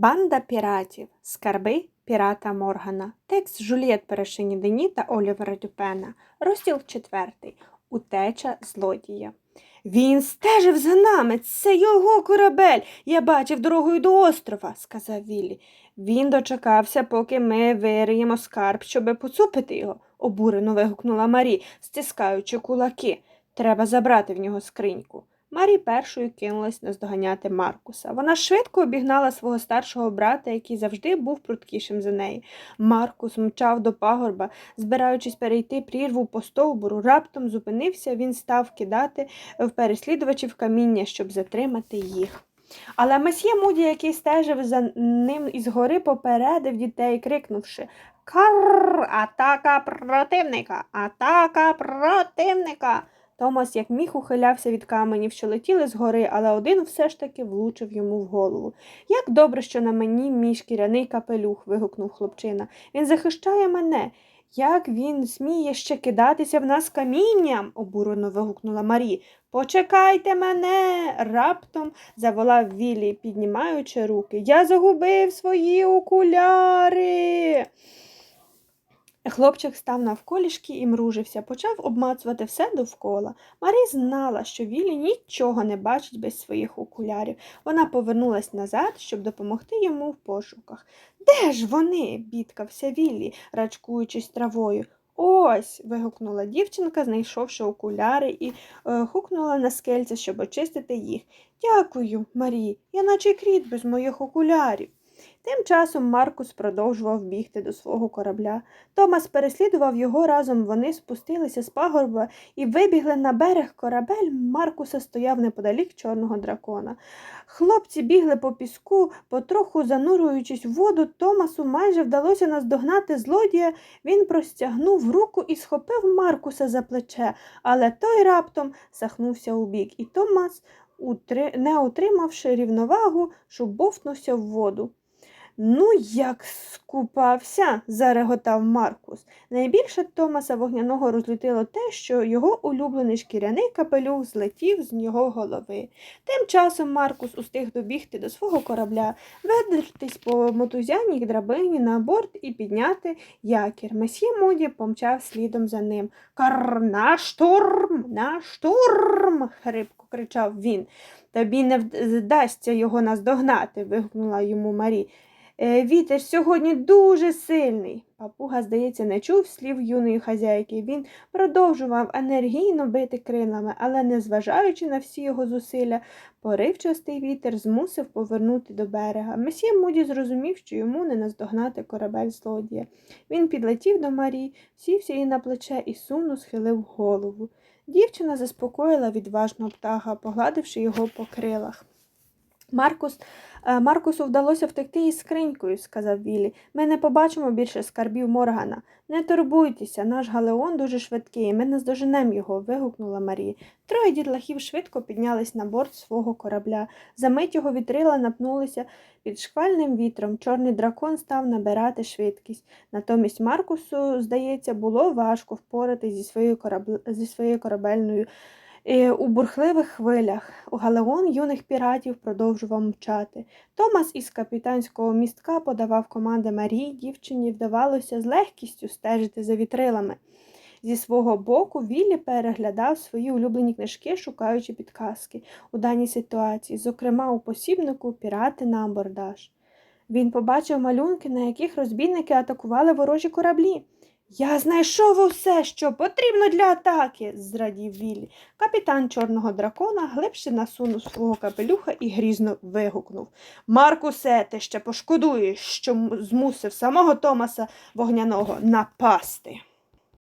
Банда піратів. Скарби пірата Моргана. Текст Жулієт Перешині Дені та Олівера Дюпена. Розділ четвертий. Утеча злодія. Він стежив за нами. Це його корабель. Я бачив дорогою до острова, сказав Віллі. Він дочекався, поки ми вириємо скарб, щоби поцупити його, обурено вигукнула Марі, стискаючи кулаки. Треба забрати в нього скриньку. Марі першою кинулась наздоганяти Маркуса. Вона швидко обігнала свого старшого брата, який завжди був пруткішим за неї. Маркус мчав до пагорба, збираючись перейти прірву по стовбуру. Раптом зупинився, він став кидати в переслідувачів каміння, щоб затримати їх. Але месьє Муді, який стежив за ним із гори, попередив дітей, крикнувши Карр, атака противника! Атака противника! Томас, як міг, ухилявся від каменів, що летіли з гори, але один все ж таки влучив йому в голову. Як добре, що на мені мій шкіряний капелюх. вигукнув хлопчина. Він захищає мене. Як він сміє ще кидатися в нас камінням? обурено вигукнула Марі. Почекайте мене. раптом заволав Віллі, піднімаючи руки. Я загубив свої окуляри. Хлопчик став навколішки і мружився, почав обмацувати все довкола. Марі знала, що Віллі нічого не бачить без своїх окулярів. Вона повернулась назад, щоб допомогти йому в пошуках. Де ж вони? бідкався Віллі, рачкуючись травою. Ось. вигукнула дівчинка, знайшовши окуляри, і е, хукнула на скельце, щоб очистити їх. Дякую, Марі, я наче кріт без моїх окулярів. Тим часом Маркус продовжував бігти до свого корабля. Томас переслідував його разом. Вони спустилися з пагорба і вибігли на берег корабель. Маркуса стояв неподалік чорного дракона. Хлопці бігли по піску, потроху занурюючись в воду, Томасу майже вдалося наздогнати злодія. Він простягнув руку і схопив Маркуса за плече, але той раптом сахнувся у бік, і Томас, не утримавши рівновагу, шубовтнувся в воду. Ну, як скупався, зареготав Маркус. Найбільше Томаса вогняного розлютило те, що його улюблений шкіряний капелюх злетів з його голови. Тим часом Маркус устиг добігти до свого корабля, видертись по мотузяній драбині на борт і підняти якір. Месьє Моді помчав слідом за ним. Кар на штурм, на штурм. хрипко кричав він. Тобі не вдасться його наздогнати. вигукнула йому Марі. «Е, Вітер сьогодні дуже сильний. Папуга, здається, не чув слів юної хазяйки. Він продовжував енергійно бити крилами, але, незважаючи на всі його зусилля, поривчастий вітер змусив повернути до берега. Месьє Муді зрозумів, що йому не наздогнати корабель злодія. Він підлетів до Марі, сівся їй на плече і сумно схилив голову. Дівчина заспокоїла відважного птаха, погладивши його по крилах. Маркус, е, Маркусу вдалося втекти із скринькою, сказав Віллі. Ми не побачимо більше скарбів Моргана. Не турбуйтеся, наш Галеон дуже швидкий, ми наздоженемо його, вигукнула Марія. Троє дітлахів швидко піднялись на борт свого корабля. Замить його вітрила напнулися під шквальним вітром. Чорний дракон став набирати швидкість. Натомість Маркусу, здається, було важко впоратись зі своєю, корабл... зі своєю корабельною. У бурхливих хвилях галеон юних піратів продовжував мчати. Томас із капітанського містка подавав команди Марії, дівчині вдавалося з легкістю стежити за вітрилами. Зі свого боку Віллі переглядав свої улюблені книжки, шукаючи підказки у даній ситуації, зокрема у посібнику Пірати на абордаж. Він побачив малюнки, на яких розбійники атакували ворожі кораблі. Я знайшов усе, що потрібно для атаки, зрадів Віллі. Капітан чорного дракона глибше насунув свого капелюха і грізно вигукнув Маркусе, ти ще пошкодуєш, що змусив самого Томаса вогняного напасти.